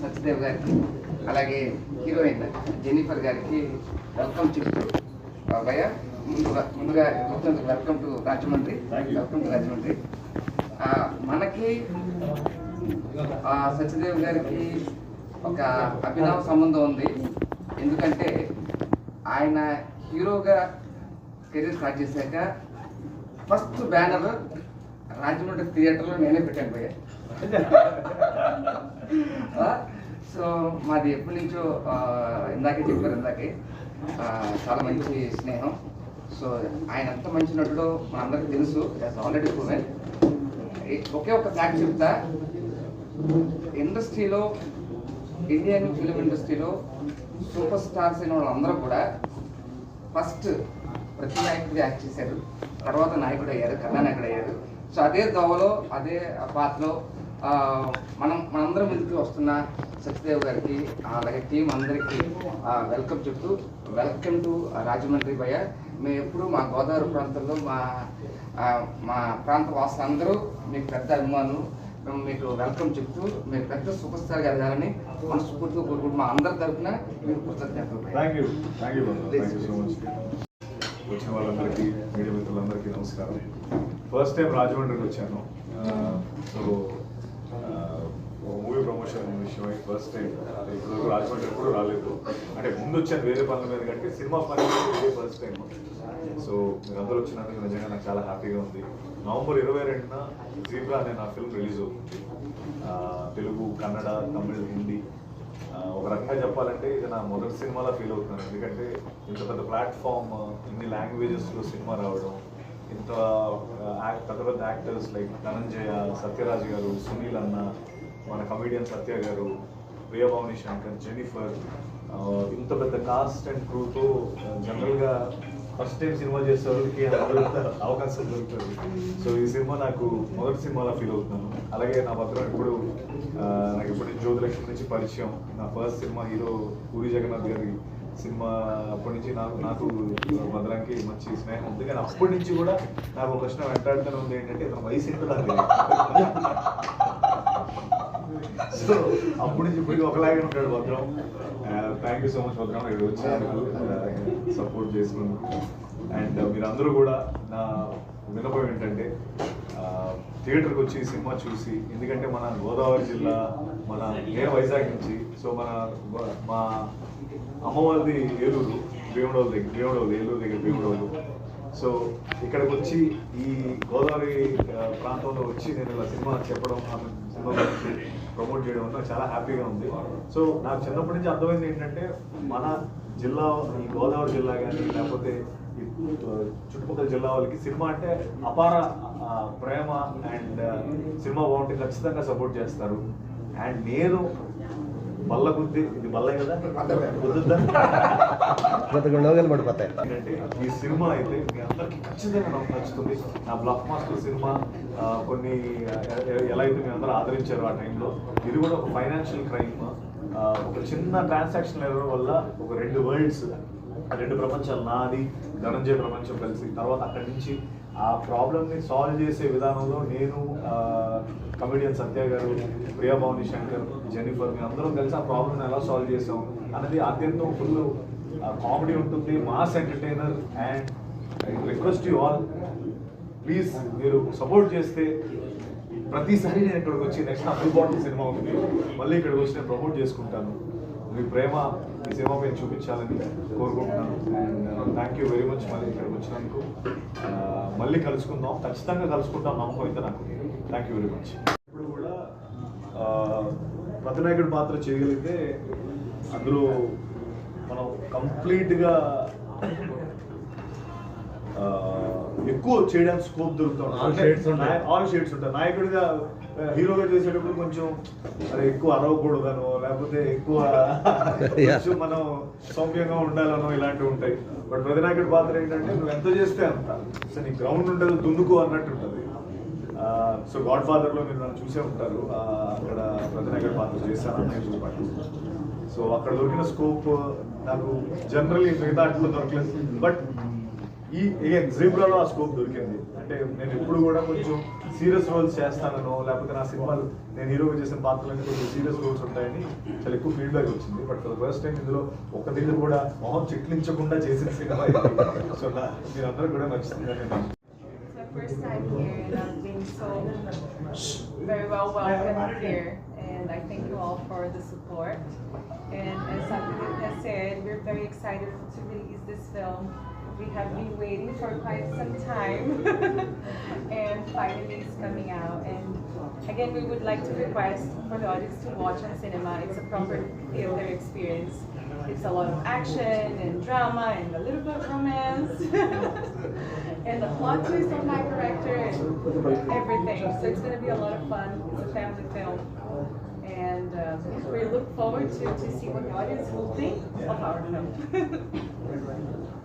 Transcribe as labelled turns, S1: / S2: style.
S1: సత్యదేవ్ గారికి అలాగే heroine Jennifer గారికి వెల్కమ్ చెప్తూ ఆ, భయ్య ముందుగా ముందుగా welcome to Rajahmundry. Welcome to Rajahmundry. మనకి సత్యదేవ్ గారికి ఒక అభినవ సంబంధం ఉంది. ఎందుకంటే ఆయన హీరోగా కెరీర్ స్టార్ట్ చేశాక ఫస్ట్ బ్యానర్ రాజమండ్రి థియేటర్లో నేనే పెట్టాను పోయా. సో మాది ఎప్పటి నుంచో ఇందాకే చెప్పారు ఇందాకే. చాలా మంచి స్నేహం. సో ఆయన ఎంత మంచి నటుడో మనందరికీ తెలుసు. ఆల్రెడీ ప్రూవెన్ ఒకే ఒక ఫ్యాక్ట్ చెప్తా. ఇండస్ట్రీలో ఇండియన్ ఫిలిం ఇండస్ట్రీలో సూపర్ స్టార్స్ అయిన వాళ్ళందరూ కూడా ఫస్ట్ ప్రతి నాయకుడిగా యాక్ట్ చేశారు. తర్వాత నాయకుడు అయ్యారు కథానాయకుడు అయ్యారు. సో అదే దోవలో అదే పాత్రలో మనం మనందరం ముందుకు వస్తున్న సత్యదేవ్ గారికి అలాగే టీం అందరికీ వెల్కమ్ చెప్తూ వెల్కమ్ టు రాజమండ్రి భయ్య. మేము ఎప్పుడు మా గోదావరి ప్రాంతంలో మా మా ప్రాంత వాసులందరూ మీకు పెద్ద అభిమానులు. మేము మీకు వెల్కమ్ చెప్తూ మీరు పెద్ద సూపర్ స్టార్ గారు మనస్ఫూర్తిగా కోరుకుంటూ మా అందరి తరఫున మీరు కృతజ్ఞతలు.
S2: వచ్చిన వాళ్ళందరికీ మీడియా మిత్రులందరికీ నమస్కారం. ఫస్ట్ టైం రాజమండ్రికి వచ్చాను. సో మూవీ ప్రమోషన్ విషయమై ఫస్ట్ టైం ఇప్పుడు రాజమండ్రి ఎప్పుడు రాలేదు. అంటే ముందు వచ్చాను వేరే పనుల మీద కంటే సినిమా పని ఇదే ఫస్ట్ టైం సో మీరు అందరూ వచ్చినందుకు నిజంగా నాకు చాలా హ్యాపీగా ఉంది. నవంబర్ ఇరవై రెండున జీబ్రా అనే నా ఫిల్మ్ రిలీజ్ అవుతుంది. తెలుగు కన్నడ తమిళ్ హిందీ. ఒక రకంగా చెప్పాలంటే ఇది నా మొదటి సినిమాలో ఫీల్ అవుతున్నాను. ఎందుకంటే ఇంత పెద్ద ప్లాట్ఫామ్ ఇన్ని లాంగ్వేజెస్లో సినిమా రావడం ఇంత యాక్ట్ పెద్ద పెద్ద యాక్టర్స్ లైక్ ధనంజయ సత్యరాజ్ గారు సునీల్ అన్న మన కమెడియన్ సత్య గారు ప్రియభవని శంకర్ జెనిఫర్ ఇంత పెద్ద కాస్ట్ అండ్ క్రూతో జనరల్గా ఫస్ట్ టైం సినిమా చేసే వాళ్ళకి అంత అవకాశం దొరుకుతుంది. సో ఈ సినిమా నాకు మొదటి సినిమాలో ఫీల్ అవుతున్నాను. అలాగే నా భద్రం ఇప్పుడు నాకు ఇప్పుడు జ్యోతిలక్ష్మి నుంచి పరిచయం నా first cinema hero Puri Jagannadh గారి సినిమా అప్పటి నుంచి నాకు నాకు భద్రానికి మంచి స్నేహం. ఉంది కానీ అప్పటి నుంచి కూడా నాకు ఒక ప్రశ్న వెంటాడుతూనే ఉంది ఏంటంటే ఇతను వయసు ఏంటో నాకు సో అప్పటి నుంచి ఇప్పటికి ఒకలాగే ఉంటాడు భద్రం. థ్యాంక్ యూ సో మచ్ భద్రం. ఇక్కడ వచ్చినందుకు సపోర్ట్ చేసుకున్నాను అండ్ మీరందరూ కూడా నా వినపం ఏంటంటే థియేటర్కి వచ్చి సినిమా చూసి ఎందుకంటే మన గోదావరి జిల్లా మన నేను వైజాగ్ నుంచి సో మన మా అమ్మ వాళ్ళది ఏలూరు భీమడోలు దగ్గర భీమడోలు ఏలూరు దగ్గర భీమడోలు. సో ఇక్కడికి వచ్చి ఈ గోదావరి ప్రాంతంలో వచ్చి నేను ఇలా సినిమా చెప్పడం సినిమా ప్రమోట్ చేయడం నాకు చాలా హ్యాపీగా ఉంది. సో నాకు చిన్నప్పటి నుంచి అర్థమైంది ఏంటంటే మన జిల్లా ఈ గోదావరి జిల్లా కానీ లేకపోతే చుట్టుపక్కల జిల్లా వాళ్ళకి సినిమా అంటే అపార ప్రేమ అండ్ సినిమా బాగుంటే ఖచ్చితంగా సపోర్ట్ చేస్తారు. అండ్ నేను బల్ల గుద్ది ఇది బల్లే కదా?
S3: పడిపోతాయి.
S2: ఈ సినిమా అయితే మీ అందరికి ఖచ్చితంగా నాకు నచ్చుతుంది నా బ్లాక్ మాస్టర్ సినిమా కొన్ని ఎలా అయితే మీ అందరూ ఆదరించారు ఆ టైంలో ఇది కూడా ఒక ఫైనాన్షియల్ క్రైమ్. ఒక చిన్న ట్రాన్సాక్షన్ ఎర్రర్ వల్ల? ఒక రెండు వరల్డ్స్. రెండు ప్రపంచాలు నాది ధనంజయ ప్రపంచం కలిసి. తర్వాత అక్కడి నుంచి ఆ ప్రాబ్లమ్ని సాల్వ్ చేసే విధానంలో నేను కమెడియన్ సత్య గారు ప్రియా భవాని శంకర్ జెనిఫర్ మేము అందరం కలిసి ఆ ప్రాబ్లమ్ని ఎలా సాల్వ్ చేసాం అనేది అత్యంతం ఫుల్ కామెడీ ఉంటుంది mass entertainer and I request you all please మీరు సపోర్ట్ చేస్తే ప్రతిసారి నేను ఇక్కడికి వచ్చి నెక్స్ట్ నా బాటిల్ సినిమా ఉంది. మళ్ళీ ఇక్కడికి వచ్చి నేను ప్రమోట్ చేసుకుంటాను. మీ ప్రేమ ఈ సినిమా మీద చూపించాలని కోరుకుంటున్నాను. And thank you very much మళ్ళీ ఇక్కడికి వచ్చినందుకు. ఆ, మళ్ళీ కలుసుకుందాం. ఖచ్చితంగా కలుసుకుంటాం. నమ్మకం అయితే నాకు థ్యాంక్ యూ వెరీ మచ్ ఇప్పుడు కూడా ప్రతినాయకుడి పాత్ర చేయగలిగితే అందులో మనం కంప్లీట్గా ఎక్కువ చేయడానికి స్కోప్ దొరుకుతాం. ఆల్ షేడ్స్ ఉంటాయి. నాయకుడిగా హీరోగా చేసేటప్పుడు కొంచెం అరే ఎక్కువ అరవకూడదనో లేకపోతే ఎక్కువ కొంచెం మనం సౌమ్యంగా ఉండాలనో ఇలాంటివి ఉంటాయి. బట్ ప్రతినాయకుడి పాత్ర ఏంటంటే నువ్వు ఎంత చేస్తే అంత. సో నీ గ్రౌండ్ ఉంటుంది దున్నుకో అన్నట్టు ఉంటుంది. సో గాడ్ ఫాదర్లో మీరు నన్ను చూసే ఉంటారు. అక్కడ ప్రతినాయకుడి పాత్ర చేశాను అన్నయ్య పాటు సో అక్కడ దొరికిన స్కోప్ నాకు జనరల్లీ మిగతా అట్లా దొరకలేదు. బట్ ఈ జీబ్రాలో ఆ స్కోప్ దొరికింది. అంటే నేను ఎప్పుడు కూడా కొంచెం సీరియస్ రోల్స్ చేస్తానో లేకపోతే నా సినిమాలు నేను హీరోగా చేసిన పాత్రలన్నీ కొంచెం సీరియస్ రోల్స్ ఉంటాయని చాలా ఎక్కువ ఫీడ్బ్యాక్ వచ్చింది. బట్ ఫర్ ఫస్ట్ టైం ఇందులో ఒక దగ్గర కూడా మొహం చిట్లించకుండా చేసిన సినిమా సో నా మీరందరూ కూడా నచ్చుతుందని
S4: first time here and I've been so very well welcomed here. And I thank you all for the support. And as Sabine said, we're very excited to release this film. We have been waiting for quite some time and finally it's coming out. And again, we would like to request for the audience to watch on cinema. It's a proper theater experience. It's a lot of action and drama and a little bit of romance. and the plot twist on my character and everything. So it's going to be a lot of fun. It's a family film. And uh, we look forward to, to see what the audience will think of our film.